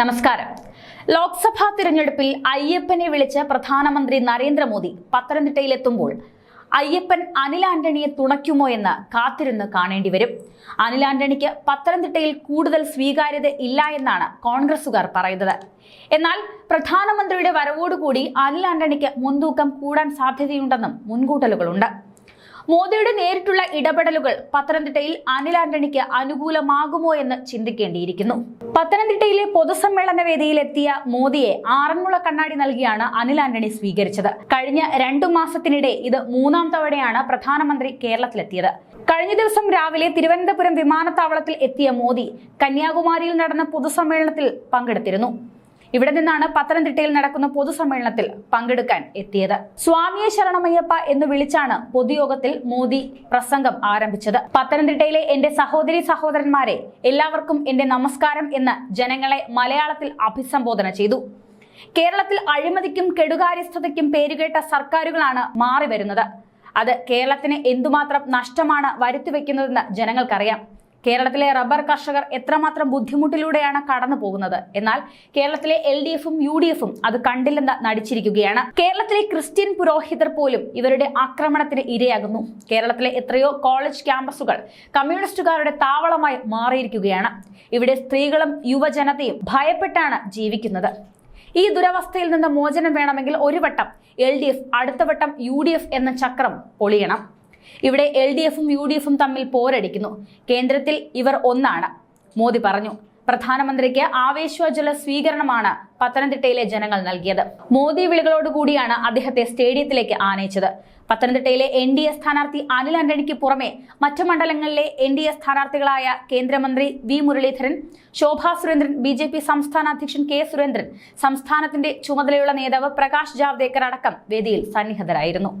നമസ്കാരം. ലോക്സഭാ തിരഞ്ഞെടുപ്പിൽ അയ്യപ്പനെ വിളിച്ച് പ്രധാനമന്ത്രി നരേന്ദ്രമോദി പത്തനംതിട്ടയിലെത്തുമ്പോൾ അയ്യപ്പൻ അനിൽ ആന്റണിയെ തുണയ്ക്കുമോ എന്ന് കാത്തിരുന്ന് കാണേണ്ടി വരും. അനിൽ ആന്റണിക്ക് പത്തനംതിട്ടയിൽ കൂടുതൽ സ്വീകാര്യത ഇല്ല എന്നാണ് കോൺഗ്രസുകാർ പറയുന്നത്. എന്നാൽ പ്രധാനമന്ത്രിയുടെ വരവോടുകൂടി അനിൽ ആന്റണിക്ക് മുൻതൂക്കം കൂടാൻ സാധ്യതയുണ്ടെന്നും മുൻകൂട്ടലുകളുണ്ട്. മോദിയുടെ നേരിട്ടുള്ള ഇടപെടലുകൾ പത്തനംതിട്ടയിൽ അനിൽ ആന്റണിക്ക് അനുകൂലമാകുമോ എന്ന് ചിന്തിക്കേണ്ടിയിരിക്കുന്നു. പത്തനംതിട്ടയിലെ പൊതുസമ്മേളന വേദിയിലെത്തിയ മോദിയെ ആറന്മുള കണ്ണാടി നൽകിയാണ് അനിൽ ആന്റണി സ്വീകരിച്ചത്. കഴിഞ്ഞ രണ്ടു മാസത്തിനിടെ ഇത് മൂന്നാം തവണയാണ് പ്രധാനമന്ത്രി കേരളത്തിലെത്തിയത്. കഴിഞ്ഞ ദിവസം രാവിലെ തിരുവനന്തപുരം വിമാനത്താവളത്തിൽ എത്തിയ മോദി കന്യാകുമാരിയിൽ നടന്ന പൊതുസമ്മേളനത്തിൽ പങ്കെടുത്തിരുന്നു. ഇവിടെ നിന്നാണ് പത്തനംതിട്ടയിൽ നടക്കുന്ന പൊതുസമ്മേളനത്തിൽ പങ്കെടുക്കാൻ എത്തിയത്. സ്വാമിയെ ശരണമയ്യപ്പ എന്ന് വിളിച്ചാണ് പൊതുയോഗത്തിൽ മോദി പ്രസംഗം ആരംഭിച്ചത്. പത്തനംതിട്ടയിലെ എന്റെ സഹോദരി സഹോദരന്മാരെ എല്ലാവർക്കും എന്റെ നമസ്കാരം എന്ന് ജനങ്ങളെ മലയാളത്തിൽ അഭിസംബോധന ചെയ്തു. കേരളത്തിൽ അഴിമതിക്കും കെടുകാര്യസ്ഥതയ്ക്കും പേരുകേട്ട സർക്കാരുകളാണ് മാറി വരുന്നത്. അത് കേരളത്തിന് എന്തുമാത്രം നഷ്ടമാണ് വരുത്തിവെക്കുന്നതെന്ന് ജനങ്ങൾക്കറിയാം. കേരളത്തിലെ റബ്ബർ കർഷകർ എത്രമാത്രം ബുദ്ധിമുട്ടിലൂടെയാണ് കടന്നു പോകുന്നത്? എന്നാൽ കേരളത്തിലെ എൽ ഡി എഫും യു ഡി എഫും അത് കണ്ടില്ലെന്ന് നടിച്ചിരിക്കുകയാണ്. കേരളത്തിലെ ക്രിസ്ത്യൻ പുരോഹിതർ പോലും ഇവരുടെ ആക്രമണത്തിന് ഇരയാകുന്നു. കേരളത്തിലെ എത്രയോ കോളേജ് ക്യാമ്പസുകൾ കമ്മ്യൂണിസ്റ്റുകാരുടെ താവളമായി മാറിയിരിക്കുകയാണ്. ഇവിടെ സ്ത്രീകളും യുവജനതയും ഭയപ്പെട്ടാണ് ജീവിക്കുന്നത്. ഈ ദുരവസ്ഥയിൽ നിന്ന് മോചനം വേണമെങ്കിൽ ഒരു വട്ടം എൽ ഡി എഫ് അടുത്ത വട്ടം യു ഡി എഫ് എന്ന ചക്രം പൊളിയണം. ഇവിടെ എൽ ഡി എഫും യു ഡി എഫും തമ്മിൽ പോരടിക്കുന്നു. കേന്ദ്രത്തിൽ ഇവർ ഒന്നാണ്. മോദി പറഞ്ഞു പ്രധാനമന്ത്രിക്ക് ആവേശോജ്വല സ്വീകരണമാണ് പത്തനംതിട്ടയിലെ ജനങ്ങൾ നൽകിയത്. മോദി വിളികളോടുകൂടിയാണ് അദ്ദേഹത്തെ സ്റ്റേഡിയത്തിലേക്ക് ആനയിച്ചത്. പത്തനംതിട്ടയിലെ എൻ ഡി എ സ്ഥാനാർത്ഥി അനിൽ ആന്റണിക്ക് പുറമെ മറ്റു മണ്ഡലങ്ങളിലെ എൻ ഡി എ സ്ഥാനാർത്ഥികളായ കേന്ദ്രമന്ത്രി V Muraleedharan Shobha Surendran B J P സംസ്ഥാന അധ്യക്ഷൻ കെ സുരേന്ദ്രൻ സംസ്ഥാനത്തിന്റെ ചുമതലയുള്ള നേതാവ് പ്രകാശ് ജാവ്ദേക്കർ അടക്കം വേദിയിൽ സന്നിഹിതരായിരുന്നു.